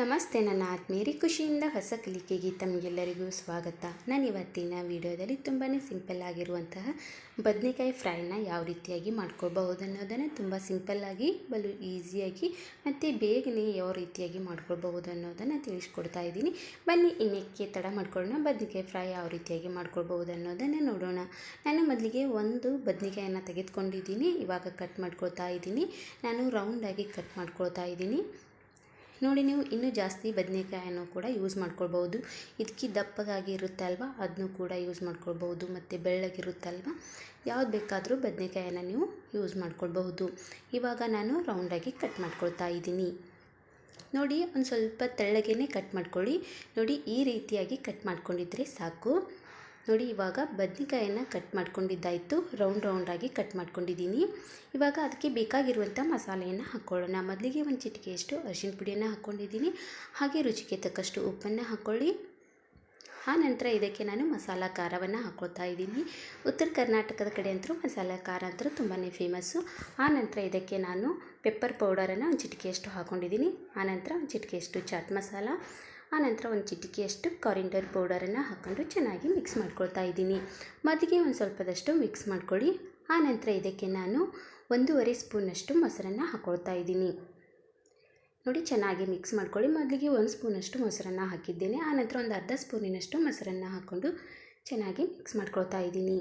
ನಮಸ್ತೆ, ನನ್ನ ಆತ್ಮೀಯರಿ ಖುಷಿಯಿಂದ ಹೊಸ ಕಲಿಕೆಗೆ ತಮಗೆಲ್ಲರಿಗೂ ಸ್ವಾಗತ. ನಾನು ಇವತ್ತಿನ ವಿಡಿಯೋದಲ್ಲಿ ತುಂಬಾ ಸಿಂಪಲ್ ಆಗಿರುವಂತಹ ಬದನೆಕಾಯಿ ಫ್ರೈನ ಯಾವ ರೀತಿಯಾಗಿ ಮಾಡ್ಕೊಳ್ಬಹುದು ಅನ್ನೋದನ್ನು ತುಂಬ ಸಿಂಪಲ್ಲಾಗಿ ಬಲು ಈಸಿಯಾಗಿ ಮತ್ತು ಬೇಗನೆ ಯಾವ ರೀತಿಯಾಗಿ ಮಾಡ್ಕೊಳ್ಬಹುದು ಅನ್ನೋದನ್ನು ತಿಳಿಸ್ಕೊಡ್ತಾ ಇದ್ದೀನಿ. ಬನ್ನಿ, ಇನ್ನಕ್ಕೆ ತಡ ಮಾಡ್ಕೊಳ್ಳೋಣ. ಬದನೆಕಾಯಿ ಫ್ರೈ ಯಾವ ರೀತಿಯಾಗಿ ಮಾಡ್ಕೊಳ್ಬಹುದು ಅನ್ನೋದನ್ನು ನೋಡೋಣ. ನಾನು ಮೊದಲಿಗೆ ಒಂದು ಬದನೆಕಾಯನ್ನು ತೆಗೆದುಕೊಂಡಿದ್ದೀನಿ. ಇವಾಗ ಕಟ್ ಮಾಡ್ಕೊಳ್ತಾ ಇದ್ದೀನಿ. ನಾನು ರೌಂಡಾಗಿ ಕಟ್ ಮಾಡ್ಕೊಳ್ತಾ ಇದ್ದೀನಿ. ನೋಡಿ ನೀವು ಇನ್ನೂ ಜಾಸ್ತಿ ಬದನೆಕಾಯನ್ನು ಕೂಡ ಯೂಸ್ ಮಾಡ್ಕೊಳ್ಬೋದು ಇದಕ್ಕೆ ದಪ್ಪಗಾಗಿ ಇರುತ್ತೆ ಅಲ್ವಾ ಅದನ್ನು ಕೂಡ ಯೂಸ್ ಮಾಡ್ಕೊಳ್ಬೋದು ಮತ್ತು ಅಲ್ವಾ ಯಾವ್ದು ಬೇಕಾದರೂ ಬದನೆಕಾಯನ್ನು ನೀವು ಯೂಸ್ ಮಾಡ್ಕೊಳ್ಬಹುದು. ಇವಾಗ ನಾನು ರೌಂಡಾಗಿ ಕಟ್ ಮಾಡ್ಕೊಳ್ತಾ ಇದ್ದೀನಿ. ನೋಡಿ ಒಂದು ಸ್ವಲ್ಪ ತೆಳ್ಳಗೇ ಕಟ್ ಮಾಡ್ಕೊಳ್ಳಿ. ನೋಡಿ ಈ ರೀತಿಯಾಗಿ ಕಟ್ ಮಾಡ್ಕೊಂಡಿದ್ರೆ ಸಾಕು. ನೋಡಿ, ಇವಾಗ ಬದ್ನಿಕಾಯನ್ನು ಕಟ್ ಮಾಡ್ಕೊಂಡಿದ್ದಾಯಿತು. ರೌಂಡ್ ರೌಂಡಾಗಿ ಕಟ್ ಮಾಡ್ಕೊಂಡಿದ್ದೀನಿ. ಇವಾಗ ಅದಕ್ಕೆ ಬೇಕಾಗಿರುವಂಥ ಮಸಾಲೆಯನ್ನು ಹಾಕ್ಕೊಳ್ಳೋಣ ಮೊದಲಿಗೆ ಒಂದು ಚಿಟಿಕೆಯಷ್ಟು ಅರಿಶಿನ ಪುಡಿಯನ್ನು ಹಾಕ್ಕೊಂಡಿದ್ದೀನಿ ಹಾಗೆ ರುಚಿಗೆ ತಕ್ಕಷ್ಟು ಉಪ್ಪನ್ನು ಹಾಕ್ಕೊಳ್ಳಿ ಆ ನಂತರ ಇದಕ್ಕೆ ನಾನು ಮಸಾಲ ಖಾರವನ್ನು ಹಾಕ್ಕೊಳ್ತಾ ಇದ್ದೀನಿ. ಉತ್ತರ ಕರ್ನಾಟಕದ ಕಡೆ ಅಂತೂ ಮಸಾಲ ಖಾರ ಅಂತೂ ತುಂಬಾ ಫೇಮಸ್ಸು ಆ ನಂತರ ಇದಕ್ಕೆ ನಾನು ಪೆಪ್ಪರ್ ಪೌಡರನ್ನು ಒಂದು ಚಿಟಿಕೆಯಷ್ಟು ಹಾಕ್ಕೊಂಡಿದ್ದೀನಿ ಆನಂತರ ಒಂದು ಚಿಟಿಕೆಯಷ್ಟು ಚಾಟ್ ಮಸಾಲ ಆನಂತರ ಒಂದು ಚಿಟಿಕೆಯಷ್ಟು ಕಾರಿಂಡರ್ ಪೌಡರನ್ನು ಹಾಕ್ಕೊಂಡು ಚೆನ್ನಾಗಿ ಮಿಕ್ಸ್ ಮಾಡ್ಕೊಳ್ತಾ ಇದ್ದೀನಿ. ಮೊದಲಿಗೆ ಒಂದು ಸ್ವಲ್ಪದಷ್ಟು ಮಿಕ್ಸ್ ಮಾಡ್ಕೊಳ್ಳಿ. ಆನಂತರ ಇದಕ್ಕೆ ನಾನು ಒಂದೂವರೆ ಸ್ಪೂನಷ್ಟು ಮೊಸರನ್ನು ಹಾಕ್ಕೊಳ್ತಾ ಇದ್ದೀನಿ. ನೋಡಿ ಚೆನ್ನಾಗಿ ಮಿಕ್ಸ್ ಮಾಡ್ಕೊಳ್ಳಿ. ಮೊದಲಿಗೆ ಒಂದು ಸ್ಪೂನಷ್ಟು ಮೊಸರನ್ನು ಹಾಕಿದ್ದೇನೆ. ಆನಂತರ ಒಂದು ಅರ್ಧ ಸ್ಪೂನಿನಷ್ಟು ಮೊಸರನ್ನು ಹಾಕ್ಕೊಂಡು ಚೆನ್ನಾಗಿ ಮಿಕ್ಸ್ ಮಾಡ್ಕೊಳ್ತಾ ಇದ್ದೀನಿ.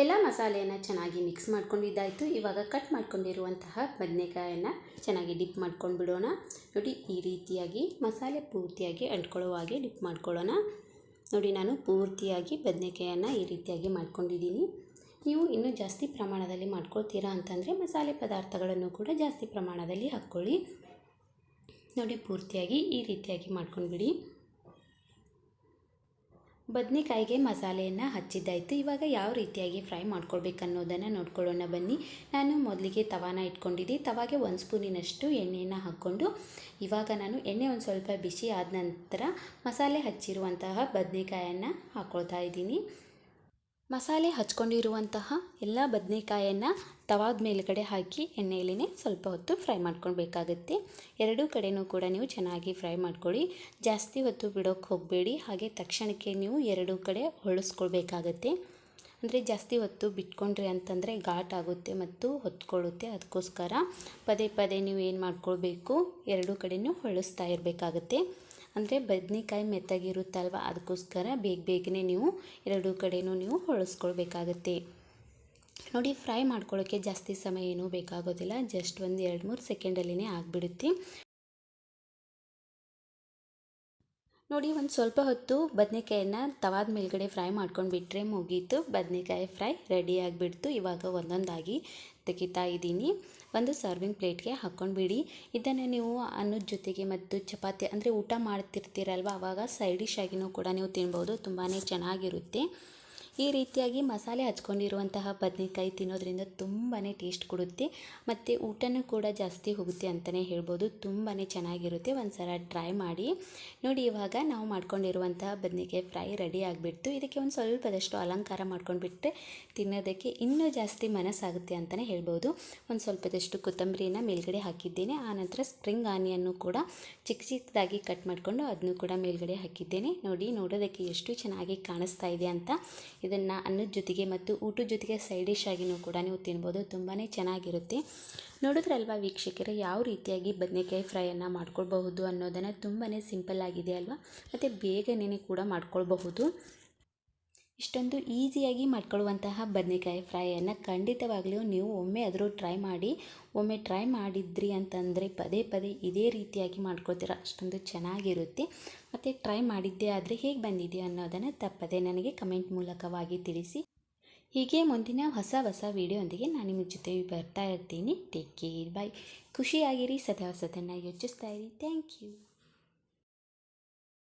ಎಲ್ಲ ಮಸಾಲೆಯನ್ನು ಚೆನ್ನಾಗಿ ಮಿಕ್ಸ್ ಮಾಡ್ಕೊಂಡಿದ್ದಾಯಿತು. ಇವಾಗ ಕಟ್ ಮಾಡ್ಕೊಂಡಿರುವಂತಹ ಬದನೆಕಾಯನ್ನು ಚೆನ್ನಾಗಿ ಡಿಪ್ ಮಾಡ್ಕೊಂಡು ಬಿಡೋಣ ನೋಡಿ, ಈ ರೀತಿಯಾಗಿ ಮಸಾಲೆ ಪೂರ್ತಿಯಾಗಿ ಅಂಟ್ಕೊಳ್ಳೋ ಹಾಗೆ ಡಿಪ್ ಮಾಡ್ಕೊಳ್ಳೋಣ. ನೋಡಿ, ನಾನು ಪೂರ್ತಿಯಾಗಿ ಬದನೆಕಾಯನ್ನು ಈ ರೀತಿಯಾಗಿ ಮಾಡ್ಕೊಂಡಿದ್ದೀನಿ. ನೀವು ಇನ್ನೂ ಜಾಸ್ತಿ ಪ್ರಮಾಣದಲ್ಲಿ ಮಾಡ್ಕೊಳ್ತೀರಾ ಅಂತಂದರೆ ಮಸಾಲೆ ಪದಾರ್ಥಗಳನ್ನು ಕೂಡ ಜಾಸ್ತಿ ಪ್ರಮಾಣದಲ್ಲಿ ಹಾಕ್ಕೊಳ್ಳಿ. ನೋಡಿ, ಪೂರ್ತಿಯಾಗಿ ಈ ರೀತಿಯಾಗಿ ಮಾಡ್ಕೊಂಡ್ಬಿಡಿ. ಬದನೆಕಾಯಿಗೆ ಮಸಾಲೆಯನ್ನು ಹಚ್ಚಿದ್ದಾಯಿತು. ಇವಾಗ ಯಾವ ರೀತಿಯಾಗಿ ಫ್ರೈ ಮಾಡ್ಕೊಳ್ಬೇಕು ಅನ್ನೋದನ್ನು ನೋಡ್ಕೊಳ್ಳೋಣ ಬನ್ನಿ. ನಾನು ಮೊದಲಿಗೆ ತವಾನ ಇಟ್ಕೊಂಡಿದ್ದೆ. ತವಾಗೆ ಒಂದು ಸ್ಪೂನಿನಷ್ಟು ಎಣ್ಣೆಯನ್ನು ಹಾಕ್ಕೊಂಡು, ಇವಾಗ ನಾನು ಎಣ್ಣೆ ಒಂದು ಸ್ವಲ್ಪ ಬಿಸಿ ಆದ ನಂತರ ಮಸಾಲೆ ಹಚ್ಚಿರುವಂತಹ ಬದನೆಕಾಯನ್ನು ಹಾಕ್ಕೊಳ್ತಾ ಇದ್ದೀನಿ. ಮಸಾಲೆ ಹಚ್ಕೊಂಡಿರುವಂತಹ ಎಲ್ಲ ಬದನೆಕಾಯನ್ನು ತವಾದ ಮೇಲುಗಡೆ ಹಾಕಿ ಎಣ್ಣೆಯಲ್ಲಿನೇ ಸ್ವಲ್ಪ ಹೊತ್ತು ಫ್ರೈ ಮಾಡ್ಕೊಳ್ಬೇಕಾಗುತ್ತೆ. ಎರಡೂ ಕಡೆಯೂ ಕೂಡ ನೀವು ಚೆನ್ನಾಗಿ ಫ್ರೈ ಮಾಡ್ಕೊಳ್ಳಿ. ಜಾಸ್ತಿ ಹೊತ್ತು ಬಿಡೋಕ್ಕೆ ಹೋಗಬೇಡಿ. ಹಾಗೆ ತಕ್ಷಣಕ್ಕೆ ನೀವು ಎರಡೂ ಕಡೆ ಹೊಳಿಸ್ಕೊಳ್ಬೇಕಾಗತ್ತೆ. ಅಂದರೆ ಜಾಸ್ತಿ ಹೊತ್ತು ಬಿಟ್ಕೊಂಡ್ರಿ ಅಂತಂದರೆ ಘಾಟ್ ಆಗುತ್ತೆ ಮತ್ತು ಹೊತ್ಕೊಳ್ಳುತ್ತೆ. ಅದಕ್ಕೋಸ್ಕರ ಪದೇ ಪದೇ ನೀವು ಏನು ಮಾಡ್ಕೊಳ್ಬೇಕು? ಎರಡೂ ಕಡೆಯೂ ಹೊಳಿಸ್ತಾ ಇರಬೇಕಾಗತ್ತೆ. ಅಂದರೆ ಬದನೆಕಾಯಿ ಮೆತ್ತಗಿರುತ್ತಲ್ವ? ಅದಕ್ಕೋಸ್ಕರ ಬೇಗ ಬೇಗನೆ ನೀವು ಎರಡೂ ಕಡೆಯೂ ನೀವು ಹೊಳಿಸ್ಕೊಳ್ಬೇಕಾಗತ್ತೆ. ನೋಡಿ, ಫ್ರೈ ಮಾಡ್ಕೊಳ್ಳೋಕ್ಕೆ ಜಾಸ್ತಿ ಸಮಯ ಏನೂ ಬೇಕಾಗೋದಿಲ್ಲ. ಜಸ್ಟ್ ಒಂದು ಎರಡು ಮೂರು ಸೆಕೆಂಡಲ್ಲಿನೇ ಆಗಿಬಿಡುತ್ತೆ. ನೋಡಿ, ಒಂದು ಸ್ವಲ್ಪ ಹೊತ್ತು ಬದನೆಕಾಯನ್ನ ತವಾದ ಮೇಲ್ಗಡೆ ಫ್ರೈ ಮಾಡ್ಕೊಂಡು ಬಿಟ್ಟರೆ ಮುಗೀತು. ಬದನೆಕಾಯಿ ಫ್ರೈ ರೆಡಿ ಆಗಿಬಿಡ್ತು. ಇವಾಗ ಒಂದೊಂದಾಗಿ ತೆಗಿತಾ ಇದ್ದೀನಿ. ಒಂದು ಸರ್ವಿಂಗ್ ಪ್ಲೇಟ್ಗೆ ಹಾಕ್ಕೊಂಡ್ಬಿಡಿ ಇದನ್ನು ನೀವು ಅನ್ನದ ಜೊತೆಗೆ ಮತ್ತು ಚಪಾತಿ, ಅಂದರೆ ಊಟ ಮಾಡ್ತಿರ್ತೀರಲ್ವ ಆವಾಗ ಸೈಡ್ ಡಿಶ್ ಆಗಿನೂ ಕೂಡ ನೀವು ತಿನ್ಬೋದು. ತುಂಬಾ ಚೆನ್ನಾಗಿರುತ್ತೆ. ಈ ರೀತಿಯಾಗಿ ಮಸಾಲೆ ಹಚ್ಕೊಂಡಿರುವಂತಹ ಬದನೆಕಾಯಿ ತಿನ್ನೋದ್ರಿಂದ ತುಂಬಾ ಟೇಸ್ಟ್ ಕೊಡುತ್ತೆ. ಮತ್ತು ಊಟನೂ ಕೂಡ ಜಾಸ್ತಿ ಹೋಗುತ್ತೆ ಅಂತಲೇ ಹೇಳ್ಬೋದು. ತುಂಬಾ ಚೆನ್ನಾಗಿರುತ್ತೆ. ಒಂದು ಸಲ ಟ್ರೈ ಮಾಡಿ. ನೋಡಿ, ಇವಾಗ ನಾವು ಮಾಡ್ಕೊಂಡಿರುವಂತಹ ಬದನೆಕಾಯಿ ಫ್ರೈ ರೆಡಿ ಆಗಿಬಿಡ್ತು. ಇದಕ್ಕೆ ಒಂದು ಸ್ವಲ್ಪದಷ್ಟು ಅಲಂಕಾರ ಮಾಡ್ಕೊಂಡ್ಬಿಟ್ರೆ ತಿನ್ನೋದಕ್ಕೆ ಇನ್ನೂ ಜಾಸ್ತಿ ಮನಸ್ಸಾಗುತ್ತೆ ಅಂತಲೇ ಹೇಳ್ಬೋದು. ಒಂದು ಸ್ವಲ್ಪದಷ್ಟು ಕೊತ್ತಂಬರಿನ ಮೇಲ್ಗಡೆ ಹಾಕಿದ್ದೇನೆ. ಆನಂತರ ಸ್ಪ್ರಿಂಗ್ ಆನಿಯನ್ನು ಕೂಡ ಚಿಕ್ಕ ಚಿಕ್ಕದಾಗಿ ಕಟ್ ಮಾಡಿಕೊಂಡು ಅದನ್ನು ಕೂಡ ಮೇಲ್ಗಡೆ ಹಾಕಿದ್ದೇನೆ. ನೋಡಿ, ನೋಡೋದಕ್ಕೆ ಎಷ್ಟು ಚೆನ್ನಾಗಿ ಕಾಣಿಸ್ತಾ ಇದೆ ಅಂತ. ಇದನ್ನು ಅನ್ನದ ಜೊತೆಗೆ ಮತ್ತು ಊಟದ ಜೊತೆಗೆ ಸೈಡ್ ಡಿಶ್ ಆಗಿನೂ ಕೂಡ ನೀವು ತಿನ್ಬೋದು. ತುಂಬಾ ಚೆನ್ನಾಗಿರುತ್ತೆ. ನೋಡಿದ್ರಲ್ವಾ ವೀಕ್ಷಕರೇ, ಯಾವ ರೀತಿಯಾಗಿ ಬದನೆಕಾಯಿ ಫ್ರೈಯನ್ನು ಮಾಡ್ಕೊಳ್ಬಹುದು ಅನ್ನೋದನ್ನು ತುಂಬಾ ಸಿಂಪಲ್ ಆಗಿದೆ ಅಲ್ವಾ? ಮತ್ತು ಬೇಗನೆ ಕೂಡ ಮಾಡ್ಕೊಳ್ಬಹುದು. ಇಷ್ಟೊಂದು ಈಸಿಯಾಗಿ ಮಾಡ್ಕೊಳ್ಳುವಂತಹ ಬದನೆಕಾಯಿ ಫ್ರೈಯನ್ನು ಖಂಡಿತವಾಗಲೂ ನೀವು ಒಮ್ಮೆ ಆದರೂ ಟ್ರೈ ಮಾಡಿ, ಒಮ್ಮೆ ಟ್ರೈ ಮಾಡಿದ್ರಿ ಅಂತಂದರೆ ಪದೇ ಪದೇ ಇದೇ ರೀತಿಯಾಗಿ ಮಾಡ್ಕೊಳ್ತೀರ. ಅಷ್ಟೊಂದು ಚೆನ್ನಾಗಿರುತ್ತೆ. ಮತ್ತು ಟ್ರೈ ಮಾಡಿದ್ದೆ ಆದರೆ ಹೇಗೆ ಬಂದಿದೆ ಅನ್ನೋದನ್ನು ತಪ್ಪದೆ ನನಗೆ ಕಮೆಂಟ್ ಮೂಲಕವಾಗಿ ತಿಳಿಸಿ. ಹೀಗೆ ಮುಂದಿನ ಹೊಸ ಹೊಸ ವೀಡಿಯೋಂದಿಗೆ ನಾನು ನಿಮ್ಮ ಜೊತೆ ಬರ್ತಾ ಇರ್ತೀನಿ. ಟೇಕ್ ಕೇರ್ ಬೈ ಖುಷಿಯಾಗಿರಿ. ಸದಾ ಹೊಸದನ್ನು ಯೋಚಿಸ್ತಾ ಇರಿ. Thank you